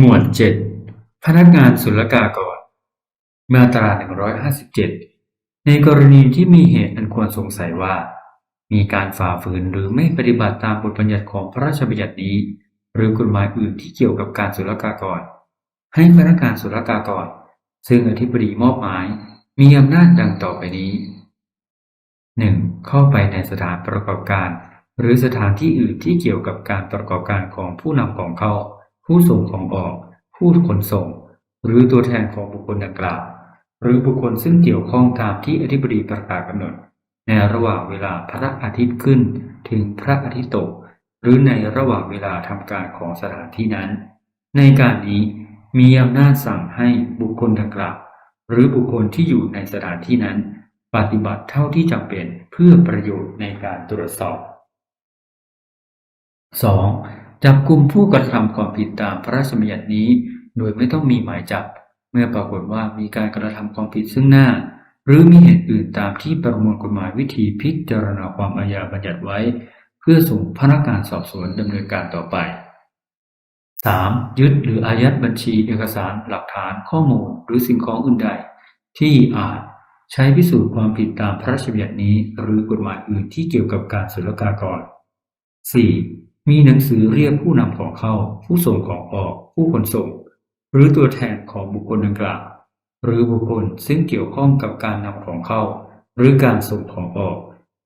หมวด7พนักงานศุลกากร มาตรา157ในกรณีที่มีเหตุอันควรสงสัยว่า มีการฝ่าฝืนหรือไม่ปฏิบัติตามบทบัญญัติของพระราชบัญญัตินี้ หรือกฎหมายอื่นที่เกี่ยวกับการศุลกากร ให้พนักงานศุลกากร ซึ่งอธิบดีมอบหมาย มีอำนาจดังต่อไปนี้ 1. เข้าไปในสถานประกอบการ หรือสถานที่อื่นที่เกี่ยวกับการประกอบการของผู้นำของเข้า ผู้ส่งของออก ผู้ขนส่ง หรือตัวแทนของบุคคลดังกล่าว หรือบุคคลซึ่งเกี่ยวข้องตามที่อธิบดีประกาศกำหนด ในระหว่างเวลาพระอาทิตย์ขึ้นถึงพระอาทิตย์ตก หรือในระหว่างเวลาทำการของสถานที่นั้น ในการนี้มีอำนาจสั่งให้บุคคลดังกล่าวหรือบุคคลที่อยู่ในสถานที่นั้น ปฏิบัติเท่าที่จำเป็นเพื่อประโยชน์ในการตรวจสอบ 2. จับกลุ่มผู้กระทำความผิดตามพระราชบัญญัตินี้ โดยไม่ต้องมีหมายจับ เมื่อปรากฏว่ามีการกระทำความผิดซึ่งหน้า หรือมีเหตุอื่นตามที่ประมวลกฎหมายวิธีพิจารณาความอาญาบัญญัติไว้ เพื่อส่งพนักงานสอบสวนดำเนินการต่อไป 3. ยึดหรืออายัดบัญชีเอกสารหลักฐานข้อมูล หรือสิ่งของอื่นใด ที่อาจใช้พิสูจน์ความผิดตามพระราชบัญญัตินี้ หรือกฎหมายอื่นที่เกี่ยวกับการศุลกากร 4. มีหนังสือเรียกผู้นำของเข้า ผู้ส่งของออก ผู้ขนส่ง หรือตัวแทนของบุคคลดังกล่าว หรือบุคคลซึ่งเกี่ยวข้องกับการนำของเข้า หรือการส่งของออก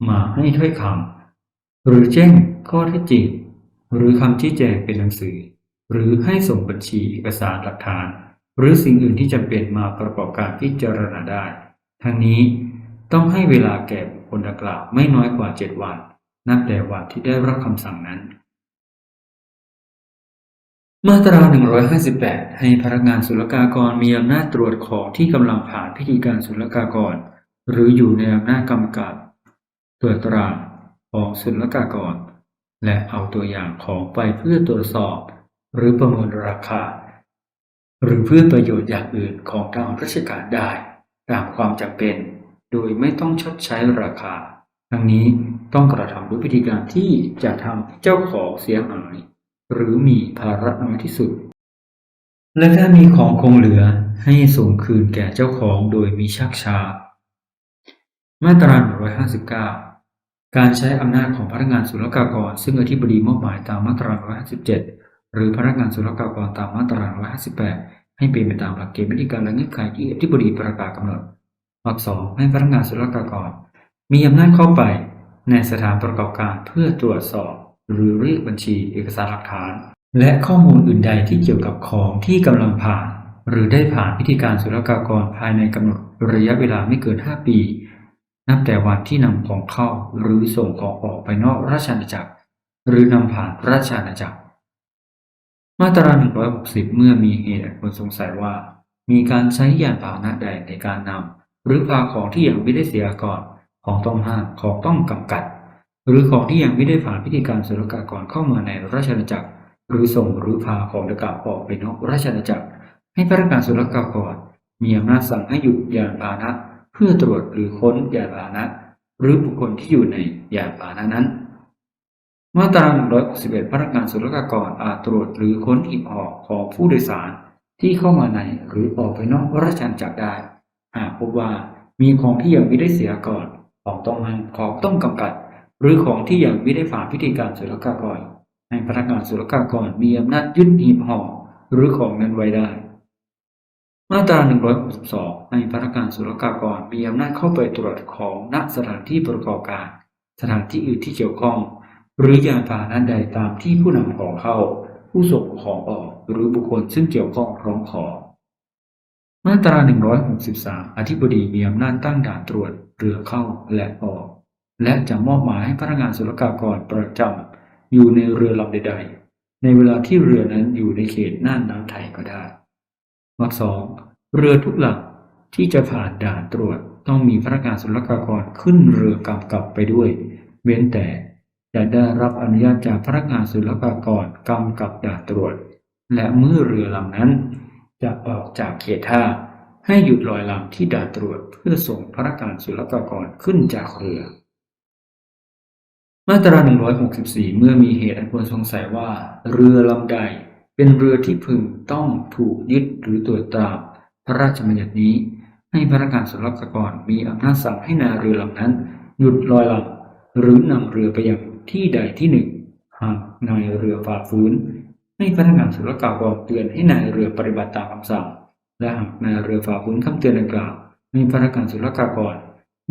มาให้ถ้อยคำหรือแจ้งข้อเท็จจริงหรือคำชี้แจงเป็นหนังสือ หรือให้ส่งบัญชีเอกสารหลักฐาน หรือสิ่งอื่นที่จำเป็นมาประกอบการพิจารณาได้ ทั้งนี้ต้องให้เวลาแก่บุคคลดังกล่าวไม่น้อยกว่า 7 วัน นับแต่วันที่ได้รับคำสั่งนั้น มาตรา 158 ให้พนักงานศุลกากรมีอำนาจตรวจของที่กำลังผ่านพิธีการศุลกากร หรืออยู่ในอำนาจกำกับตรวจตราของศุลกากร และเอาตัวอย่างของไปเพื่อตรวจสอบ หรือประเมินราคา หรือเพื่อประโยชน์อย่างอื่นของทางราชการได้ ตามความจำเป็น โดยไม่ต้องชดใช้ราคา ทั้งนี้ต้องกระทำด้วยวิธีการที่จะทำให้เจ้าของเสียหาย หรือมีภาระน้อยที่สุด และถ้ามีของคงเหลือให้ส่งคืนแก่เจ้าของโดยมีชักช้ามาตรา 159 การใช้อำนาจของพนักงานศุลกากร ซึ่งอธิบดีมอบหมายตามมาตรา 157 หรือพนักงานศุลกากรตามมาตรา 158 ให้เป็นไปตามหลักเกณฑ์วิธีการและเงื่อนไขที่อธิบดีประกาศกำหนดวรรคสองให้พนักงานศุลกากร มีอำนาจเข้าไปในสถานประกอบการเพื่อตรวจสอบ หรือเรียกบัญชีเอกสารหลักฐาน และข้อมูลอื่นใดที่เกี่ยวกับของที่กำลังผ่าน หรือได้ผ่านพิธีการศุลกากรภายในกำหนดระยะเวลาไม่เกิน 5 ปี นับแต่วันที่นำของเข้าหรือส่งของออกไปนอกราชอาณาจักร หรือนำผ่านราชอาณาจักร มาตรา 160 เมื่อมีเหตุอันสงสัยว่า มีการใช้ยานพาหนะใดในการนำหรือพาของที่ยังไม่ได้เสียก่อนของต้องห้ามของต้องกำกัด หรือของที่ยังไม่ได้ผ่านพิธีการศุลกากรเข้ามาในราชอาณาจักร หรือส่งหรือพาของดังกล่าวออกไปนอกราชอาณาจักร ให้พนักงานศุลกากรมีอำนาจสั่งให้หยุดยานพาหนะ เพื่อตรวจหรือค้นยานพาหนะ หรือบุคคลที่อยู่ในยานพาหนะนั้นมาตรา 161 พนักงานศุลกากรอาจตรวจหรือค้นหีบห่อของผู้โดยสารที่เข้ามาในหรือออกไปนอกราชอาณาจักรได้ หากพบว่ามีของที่ยังไม่ได้เสียก่อนของต้องห้ามของต้องกำกัด หรือของที่ยังไม่ได้ผ่านพิธีการศุลกากร ให้พนักงานศุลกากรมีอำนาจยึดหีบห่อหรือของนั้นไว้ได้ มาตรา 162 ให้พนักงานศุลกากรมีอำนาจเข้าไปตรวจของณสถานที่ประกอบการ สถานที่อื่นที่เกี่ยวข้อง หรือยานพาหนะใดตามที่ผู้นำของเข้า ผู้ส่งของออกหรือบุคคลซึ่งเกี่ยวข้องร้องขอมาตรา 163 อธิบดีมีอำนาจตั้งด่านตรวจเรือเข้าและออก และจะมอบหมายให้พนักงานศุลกากรประจำอยู่ในเรือลำใด ๆ ในเวลาที่เรือนั้นอยู่ในเขตน่านน้ำไทยก็ได้วรรคสองเรือทุกลำที่จะผ่านด่านตรวจต้องมีพนักงานศุลกากรขึ้นเรือกำกับไปด้วย เว้นแต่จะได้รับอนุญาตจากพนักงานศุลกากรกำกับด่านตรวจ และเมื่อเรือลำนั้น จะออกจากเขตท่าให้หยุดลอยลำที่ด่านตรวจเพื่อส่งพนักงานศุลกากรขึ้นจากเรือ มาตรา 164 เมื่อมีเหตุอันควรสงสัยว่า เรือลำใด เป็นเรือที่พึงต้องถูกยึดหรือตรวจตราพระราชบัญญัตินี้ ให้พนักงานศุลกากรมีอำนาจสั่งให้นายเรือลำนั้น หยุดลอยลำหรือนำเรือไปยังที่ใดที่หนึ่ง หากนายเรือฝ่าฝืนให้พนักงานศุลกากรเตือนให้นายเรือปฏิบัติตามคำสั่ง และหากนายเรือฝ่าฝืนคำเตือนดังกล่าวมีพนักงานศุลกากร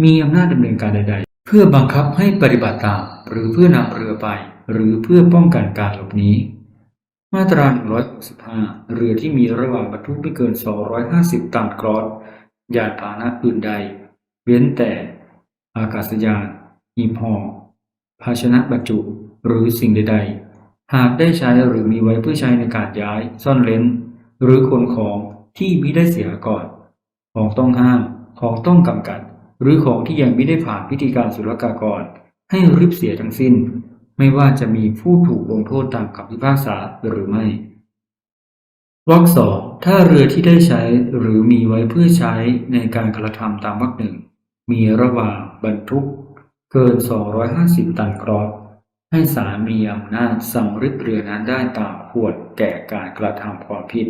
มีอำนาจดำเนินการใด ๆ เพื่อบังคับให้ปฏิบัติตาม หรือเพื่อนำเรือไป หรือเพื่อป้องกันการหลบหนีมาตรา 165 เรือที่มีระหว่างบรรทุกไม่เกิน 250 ตันกรอสยานพาหนะอื่นใด เว้นแต่ อากาศยานหีบห่อภาชนะบรรจุ หรือสิ่งใด ๆ หากได้ใช้หรือมีไว้เพื่อใช้ในการย้าย ซ่อนเร้น หรือขนของที่มิได้เสียก่อน ของต้องห้าม ของต้องกำกัด หรือของที่ยังไม่ได้ผ่านพิธีการศุลกากร ให้ริบเสียทั้งสิ้น ไม่ว่าจะมีผู้ถูกลงโทษตามคำพิพากษาหรือไม่วรรคสองถ้าเรือที่ได้ใช้หรือมีไว้เพื่อใช้ในการกระทำตามวรรคหนึ่งมีระหว่างบรรทุก เกิน 250 ตันกรอสให้ศามีอำนาจสั่งริบเรือนั้นได้ตามควรแก่การกระทำความผิด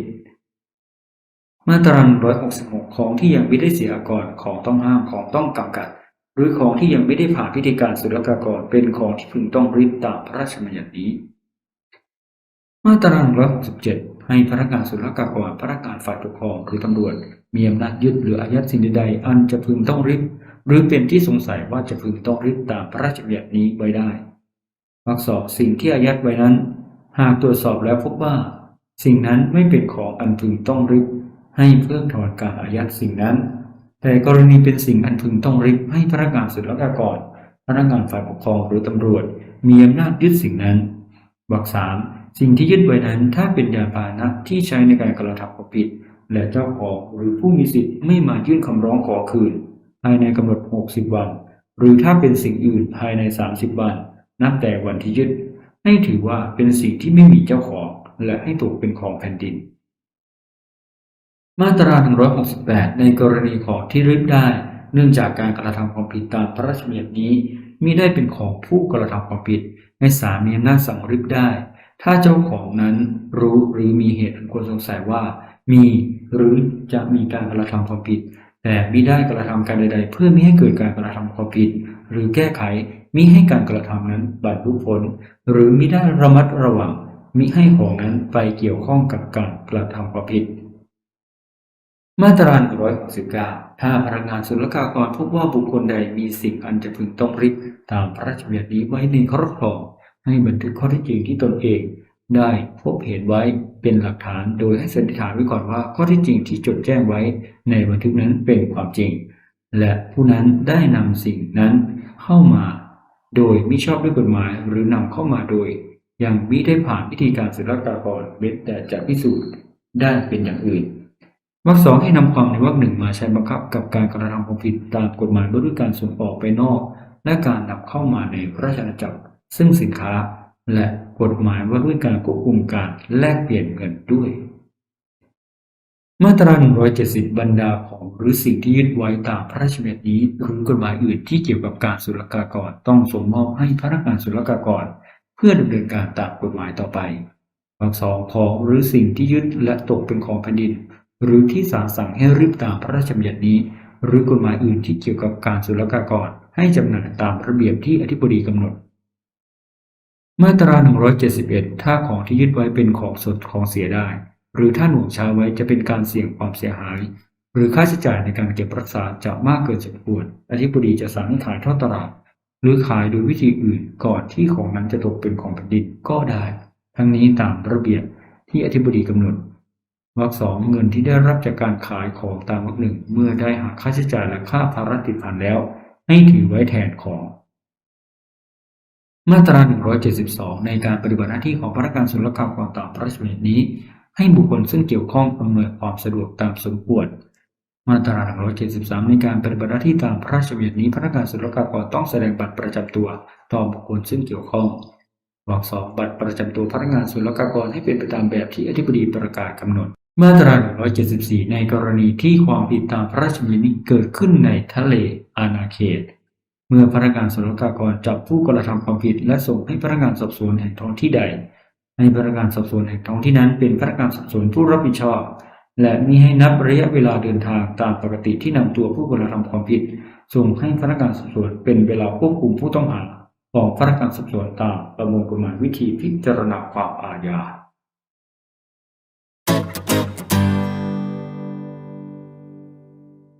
มาตรา166 ของที่ยังไม่ได้เสียก่อนของต้องห้ามของต้องกำกัด หรือของที่ยังไม่ได้ผ่านพิธีการศุลกากรเป็นของที่พึงต้องริบตามพระราชบัญญัตินี้ มาตรา167ให้พนักงานศุลกากรพนักงานฝ่ายปกครองหรือตำรวจ มีอำนาจยึดหรืออายัดสิ่งใดๆอันจะพึงต้องริบหรือเป็นที่สงสัยว่าจะพึงต้องริบตามพระราชบัญญัตินี้ไว้ได้วรรคสองสิ่งที่อายัดไว้นั้น หากตรวจสอบแล้วพบว่า สิ่งนั้นไม่เป็นของอันพึงต้องริบให้เพิกถอนการอายัดสิ่งนั้น แต่กรณีเป็นสิ่งอันพึงต้องริบให้พนักงานศุลกากร พนักงานฝ่ายปกครองหรือตำรวจ มีอำนาจยึดสิ่งนั้นวรรคสามสิ่งที่ยึดไว้นั้นถ้าเป็นยาพาหนะที่ใช้ในการกระทำความผิด และเจ้าของหรือผู้มีสิทธิ์ไม่มายื่นคำร้องขอคืน ภายในกำหนด 60 วัน หรือถ้าเป็นสิ่งอื่นภายใน 30 วัน นับแต่วันที่ยึด ให้ถือว่าเป็นสิ่งที่ไม่มีเจ้าของ และให้ตกเป็นของแผ่นดิน มาตรา 168 ในกรณีของที่ริบได้ เนื่องจากการกระทำความผิดตามพระราชบัญญัตินี้มิได้เป็นของผู้กระทำความผิดให้ศามีอำนาจสั่งริบได้ ถ้าเจ้าของนั้นรู้หรือมีเหตุอันควรสงสัยว่า มีหรือจะมีการกระทำความผิด แต่มิได้กระทำการใด ๆ เพื่อไมิให้เกิดการกระทำความผิด หรือแก้ไขมิให้การกระทำนั้นบรรลุผล หรือมิได้ระมัดระวังมิให้ของนั้นไปเกี่ยวข้องกับการกระทำความผิด มาตรา169 ถ้าพนักงานศุลกากรพบว่าบุคคลใดมีสิ่งอันจะพึงต้องริบตามพระราชบัญญัตินี้ไว้ในครอบครอง ให้บันทึกข้อเท็จจริงที่ตนเอง ได้พบเห็นไว้เป็นหลักฐานโดยให้สันนิษฐานไว้ก่อนว่าข้อเท็จจริงที่จดแจ้งไว้ ในบันทึกนั้นเป็นความจริง และผู้นั้นได้นำสิ่งนั้นเข้ามา โดยมิชอบด้วยกฎหมายหรือนำเข้ามาโดย ยังมิได้ผ่านพิธีการศุลกากรเว้นแต่จะพิสูจน์ได้เป็นอย่างอื่น วรรคสองให้นำความในวรรคหนึ่งมาใช้บังคับกับการกระทำความผิดตามกฎหมายด้วยการส่งออกไปนอก และการนำเข้ามาในระราชอาณาจักร ซึ่งสินค้า และกฎหมายว่าด้วยการควบคุมการแลกเปลี่ยนเงินด้วย มาตรา 170 บรรดาของหรือสิ่งที่ยึดไว้ตามพระราชบัญญัตินี้ หรือกฎหมายอื่นที่เกี่ยวกับการศุลกากรต้องส่งมอบให้พนักงานศุลกากร เพื่อดำเนินการตามกฎหมายต่อไปวรรคสองของหรือสิ่งที่ยึดและตกเป็นของแผ่นดิน หรือที่ศาลสั่งให้ริบตามพระราชบัญญัตินี้ หรือกฎหมายอื่นที่เกี่ยวกับการศุลกากรให้จำหน่ายตามระเบียบที่อธิบดีกำหนด มาตรา 171 ถ้าของที่ยึดไว้เป็นของสดของเสียได้ หรือถ้าหน่วงช้าไว้จะเป็นการเสี่ยงความเสียหาย หรือค่าใช้จ่ายในการเก็บรักษาจะมากเกินสมควร อธิบดีจะสั่งให้ขายทอดตลาด หรือขายโดยวิธีอื่นก่อนที่ของนั้นจะตกเป็นของแผ่นดินก็ได้ ทั้งนี้ตามระเบียบที่อธิบดีกำหนด วรรคสองเงินที่ได้รับจากการขายของตามวรรคหนึ่งเมื่อได้หักค่าใช้จ่ายและค่าภาระติดพันแล้ว ให้ถือไว้แทนของ มาตรา 172 ในการปฏิบัติหน้าที่ของพนักงานศุลกากรตามพระราชบัญญัตินี้ ให้บุคคลซึ่งเกี่ยวข้องอำนวยความสะดวกตามสมควรมาตรา 173 ในการปฏิบัติหน้าที่ตามพระราชบัญญัตินี้พนักงานศุลกากรต้องแสดงบัตรประจำตัวต่อบุคคลซึ่งเกี่ยวข้องวรรคสองบัตรประจำตัวพนักงานศุลกากรให้เป็นไปตามแบบที่อธิบดีประกาศกำหนด มาตรา 174 ในกรณีที่ความผิดตามพระราชบัญญัติเกิดขึ้นในทะเลอาณาเขต เมื่อพนักงานศุลกากรจับผู้กระทำความผิดและส่งให้พนักงานสอบสวนแห่งท้องที่ใด ให้พนักงานสอบสวนแห่งท้องที่นั้นเป็นพนักงานสอบสวนผู้รับผิดชอบ และมิให้นับระยะเวลาเดินทางตามปกติที่นำตัวผู้กระทำความผิด ส่งให้พนักงานสอบสวนเป็นเวลาควบคุมผู้ต้องหาของพนักงานสอบสวนตามประมวลกฎหมายวิธีพิจารณาความอาญา